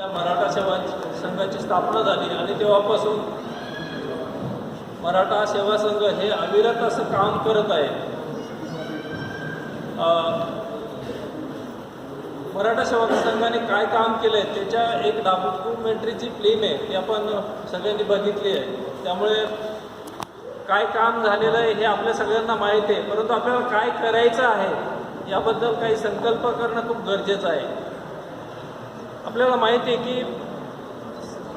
त्या मराठा सेवा संघाची स्थापना झाली आणि तेव्हापासून मराठा सेवा संघ हे अविरत असं काम करत आहे. मराठा सेवा संघाने काय काम केलं आहे त्याच्या एक डॉक्युमेंटरीची फिल्म आहे ती आपण सगळ्यांनी बघितली आहे. त्यामुळे काय काम झालेलं आहे हे आपल्या सगळ्यांना माहीत आहे परंतु आपल्याला काय करायचं आहे याबद्दल काही संकल्प करणं खूप गरजेचं आहे. आपल्याला माहिती आहे की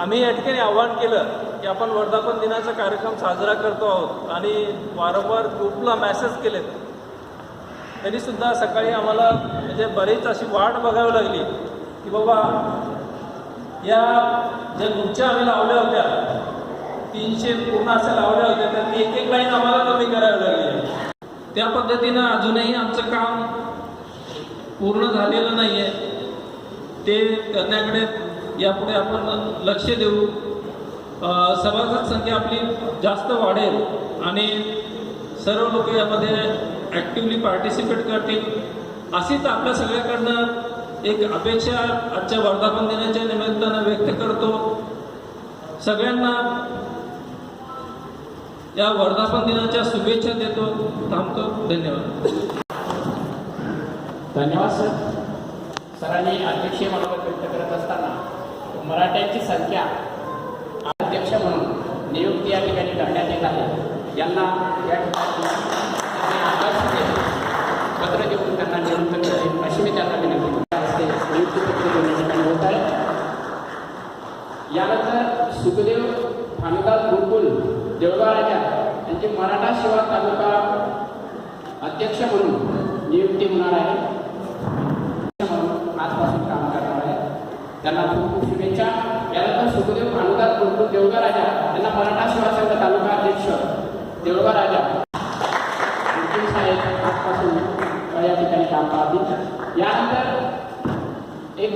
आम्ही या ठिकाणी आव्हान केलं की आपण वर्धापन दिनाचा कार्यक्रम साजरा करतो आहोत. आणि वारंवार ग्रुपला मॅसेज केलेत. तरीसुद्धा सकाळी आम्हाला म्हणजे बरीच अशी वाट बघावी लागली की बाबा या ज्या गुच्छा आम्ही लावल्या होत्या तीनशे पूर्ण असे लावल्या होत्या तर एक एक लाईन आम्हाला कमी करावी लागली. त्या पद्धतीनं अजूनही आमचं काम पूर्ण झालेलं नाही आहे ते करण्याकडे यापुढे आपण लक्ष देऊ. सभासद संख्या आपली जास्त वाढेल आणि सर्व लोक यामध्ये ॲक्टिवली पार्टिसिपेट करतील. अशीच आपल्या सगळ्याकडनं एक अपेक्षा आजच्या वर्धापन दिनाच्या निमित्तानं व्यक्त करतो. सगळ्यांना या वर्धापन दिनाच्या शुभेच्छा देतो. थांबतो. धन्यवाद. धन्यवाद सर. सरांनी अध्यक्षीय मनोगत व्यक्त करत असताना मराठ्यांची संख्या अध्यक्ष म्हणून नियुक्ती या ठिकाणी करण्यात येत आहे. यांना या ठिकाणी त्यांनी पत्र देऊन त्यांना नियुक्त केले अशी मी त्यांना विनंती असते नियुक्ती पत्र या ठिकाणी होत आहे. यानंतर सुखदेव खानदार गुरुकुल देवगाव राजा यांची मराठा सेवा तालुका अध्यक्ष म्हणून नियुक्ती होणार आहे म्हणून आजपासून काम करणार आहे त्यांना खूप खूप शुभेच्छा यानंतर सुखदेव भानुदास गुरुकुल देवगा राजा. त्यांना मराठा सेवा संघ तालुका अध्यक्ष देवगा राजा. वकील साहेब आजपासून या ठिकाणी काम पाहतील. यानंतर एक